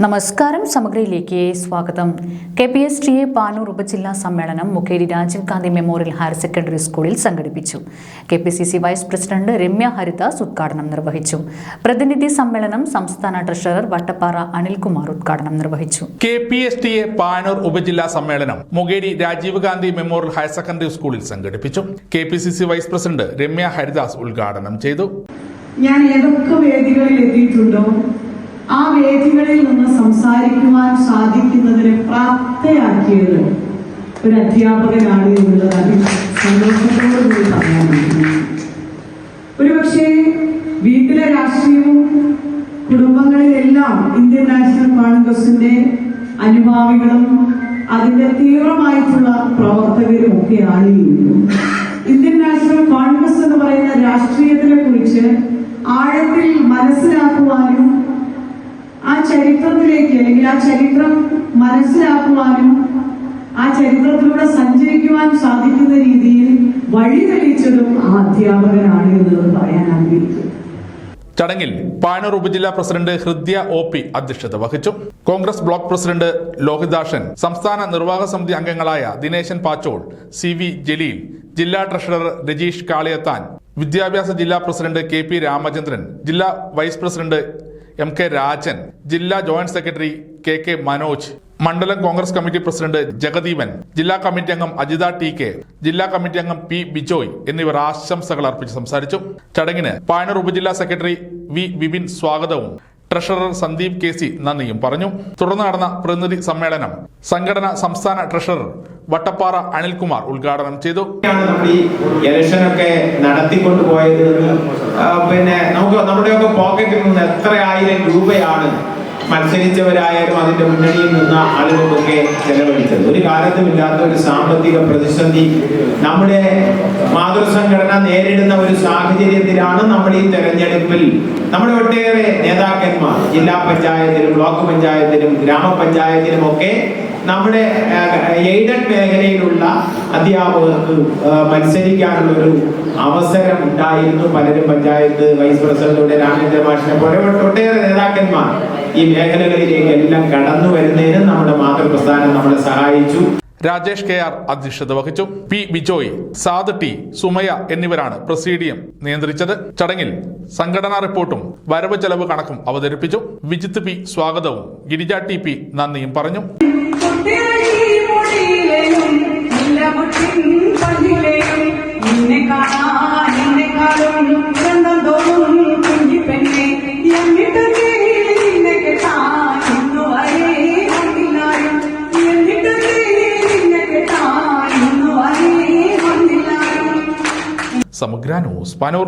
നമസ്കാരം സമഗ്രയിലേക്ക് സ്വാഗതം. K P S T A Panoor ഉപജില്ലാ സമ്മേളനം Mokeri Rajiv Gandhi memorial higher secondary സ്കൂളിൽ സംഘടിപ്പിച്ചു. K P C C vice president Ramya Haridas ഉദ്ഘാടനം നിർവഹിച്ചു. പ്രതിനിധി സമ്മേളനം സംസ്ഥാന ട്രഷറർ വട്ടപ്പാറ അനിൽകുമാർ ഉദ്ഘാടനം നിർവഹിച്ചു. K P S T A Panoor ഉപജില്ലാ സമ്മേളനം Mokeri Rajiv Gandhi memorial higher secondary സ്കൂളിൽ സംഘടിപ്പിച്ചു. K P C C vice president Ramya Haridas ഉദ്ഘാടനം ചെയ്തു. ഞാൻ ഏതൊക്കെ വേദികളിൽ എത്തിയിട്ടുണ്ടോ? ആ വേദികളിൽ നിന്ന് സംസാരിക്കുവാൻ സാധിക്കുന്നതിനെ പ്രാപ്തയാക്കിയത് ഒരു അധ്യാപകനാണ് എന്നുള്ളത് അതിൽ സന്തോഷത്തോടുകൂടി പറയാൻ ആഗ്രഹിക്കുന്നു. ഒരുപക്ഷെ വീട്ടിലെ രാഷ്ട്രീയവും കുടുംബങ്ങളിലെല്ലാം ഇന്ത്യൻ നാഷണൽ കോൺഗ്രസിന്റെ അനുഭാവികളും അതിന്റെ തീവ്രമായിട്ടുള്ള പ്രവർത്തകരും ഒക്കെയാണ് ഇന്ത്യൻ നാഷണൽ കോൺഗ്രസ് എന്ന് പറയുന്ന രാഷ്ട്രീയത്തിനെ കുറിച്ച് ആഴത്തിൽ മനസ്സിലാക്കുവാനും ചരിത്രത്തിലേക്ക് അല്ലെങ്കിൽ ആ ചരിത്രം മനസ്സിലാക്കുവാനും ആ ചരിത്രത്തിലൂടെ സഞ്ചരിക്കുവാൻ സാധിക്കുന്ന രീതിയിൽ വഴി തെളിയിച്ചതും ആ അധ്യാപകനാണ് എന്നുള്ളത് പറയാൻ ആഗ്രഹിക്കുന്നു. ചടങ്ങിൽ പാനൂർ ഉപജില്ലാ പ്രസിഡന്റ് ഹൃദ്യ ഒ പി അധ്യക്ഷത വഹിച്ചു. കോൺഗ്രസ് ബ്ലോക്ക് പ്രസിഡന്റ് ലോഹിതാഷൻ സംസ്ഥാന നിർവാഹക സമിതി അംഗങ്ങളായ ദിനേശൻ പാച്ചോൾ സി വി ജലീൽ ജില്ലാ ട്രഷറർ രജീഷ് കാളിയത്താൻ വിദ്യാഭ്യാസ ജില്ലാ പ്രസിഡന്റ് കെ പി രാമചന്ദ്രൻ ജില്ലാ vice president M K Rajan ജില്ലാ joint secretary K K Manoj മണ്ഡലം കോൺഗ്രസ് കമ്മിറ്റി പ്രസിഡന്റ് ജഗദീപൻ ജില്ലാ കമ്മിറ്റി അംഗം അജിത ടി കെ ജില്ലാ കമ്മിറ്റി അംഗം പി ബിജോയ് എന്നിവർ ആശംസകൾ അർപ്പിച്ച് സംസാരിച്ചു. ചടങ്ങിന് പായനൂർ ഉപജില്ലാ സെക്രട്ടറി വി വിപിൻ സ്വാഗതവും ട്രഷറർ സന്ദീപ് കെ സി നന്ദിയും പറഞ്ഞു. തുടർന്ന് നടന്ന പ്രതിനിധി സമ്മേളനം സംഘടന സംസ്ഥാന ട്രഷറർ വട്ടപ്പാറ അനിൽകുമാർ ഉദ്ഘാടനം ചെയ്തു. ഇലക്ഷനൊക്കെ നടത്തിക്കൊണ്ട് പോയത് പിന്നെ നമുക്ക് നമ്മുടെയൊക്കെ പോക്കറ്റിൽ നിന്ന് എത്ര ആയിരം രൂപയാണ് മത്സരിച്ചവരായാലും അതിന്റെ മുന്നണിയിൽ നിന്ന ആളുകൾക്കൊക്കെ ചെലവഴിച്ചത്. ഒരു കാലത്തും ഇല്ലാത്ത ഒരു സാമ്പത്തിക പ്രതിസന്ധി നമ്മുടെ മാതൃസംഘടന നേരിടുന്ന ഒരു സാഹചര്യത്തിലാണ് നമ്മൾ ഈ തെരഞ്ഞെടുപ്പിൽ നമ്മുടെ ഒട്ടേറെ നേതാക്കന്മാർ ജില്ലാ പഞ്ചായത്തിലും ബ്ലോക്ക് പഞ്ചായത്തിലും ഗ്രാമപഞ്ചായത്തിലും ഒക്കെ നമ്മുടെ എയ്ഡഡ് മേഖലയിലുള്ള അധ്യാപകർക്ക് മത്സരിക്കാനുള്ള ഒരു അവസരം ഉണ്ടായിരുന്നു. പലരും പഞ്ചായത്ത് വൈസ് പ്രസിഡന്റുടെ രാമേന്ദ്ര മാഷിനെ പോലെ ഒട്ടേറെ ഈ മേഖലകളിലേക്ക് എല്ലാം കടന്നു വരുന്നതിന് നമ്മുടെ മാതൃപ്രസ്ഥാനം നമ്മളെ സഹായിച്ചു. രാജേഷ് കെ ആർ അധ്യക്ഷത വഹിച്ചു. പി ബിജോയ് സാദ് ടി സുമയ എന്നിവരാണ് പ്രസീഡിയം നിയന്ത്രിച്ചത്. ചടങ്ങിൽ സംഘടനാ റിപ്പോർട്ടും വരവ് ചെലവ് കണക്കും അവതരിപ്പിച്ചു. വിജിത്ത് പി സ്വാഗതവും ഗിരിജ ടി പി നന്ദിയും പറഞ്ഞു. സമഗ്ര ന്യൂസ് പനൂർ